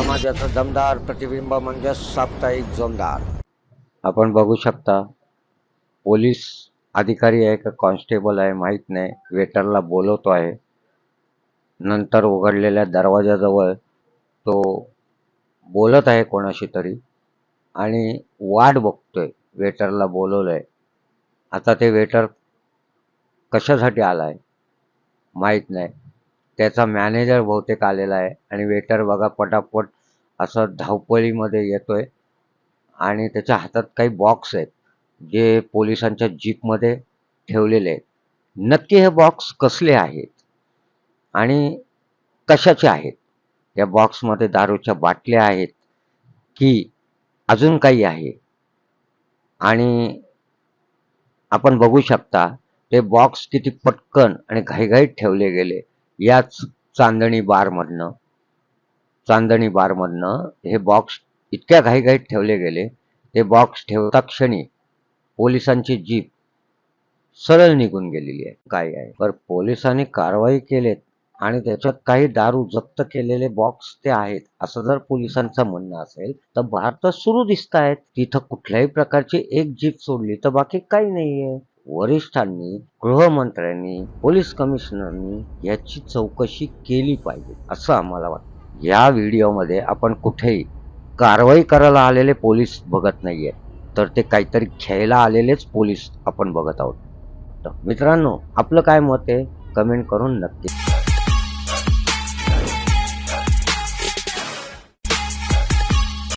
समाजाचं दमदार प्रतिबिंब म्हणजे साप्ताहिक जोमदार. आपण बघू शकता पोलीस अधिकारी आहे का कॉन्स्टेबल आहे माहीत नाही वेटरला बोलवतो आहे. नंतर उघडलेल्या दरवाजाजवळ तो बोलत आहे कोणाशी तरी आणि वाट बघतोय वेटरला बोलवलंय. आता ते वेटर कशासाठी आलाय माहीत नाही. त्याचा मॅनेजर बहुतेक आलेला आहे. आणि वेटर बघा पटापट असं धावपळीमध्ये येतोय. आणि त्याच्या हातात काही बॉक्स आहेत जे पोलिसांच्या जीपमध्ये ठेवलेले आहेत. नक्की हे बॉक्स कसले आहेत? आणि कशाचे आहेत? या बॉक्समध्ये दारूच्या बाटल्या आहेत की अजून काही आहे? आणि आपण बघू शकता ते बॉक्स किती पटकन आणि घाईघाईत ठेवले गेले. याच चांदणी बारमधनं चांदणी बारमधनं हे बॉक्स इतक्या घाईघाईत ठेवले गेले. ते बॉक्स ठेवता क्षणी पोलिसांची जीप सरळ निघून गेलेली आहे. काय आहे. तर पोलिसांनी कारवाई केलेत आणि त्याच्यात काही दारू जप्त केलेले बॉक्स ते आहेत. असं जर पोलिसांचं म्हणणं असेल तर भारतात सुरू दिसत आहेत तिथं कुठल्याही प्रकारची एक जीप सोडली तर बाकी काही नाहीये. वरिष्ठांनी गृहमंत्र्यांनी पोलीस कमिशनरनी याची चौकशी केली पाहिजे असं आम्हाला वाटतं. या व्हिडिओमध्ये आपण कुठेही कारवाई करायला आलेले पोलीस बघत नाहीये तर ते काहीतरी खेळायला आलेलेच पोलीस आपण बघत आहोत. तर मित्रांनो आपलं काय मत आहे? कमेंट करून नक्की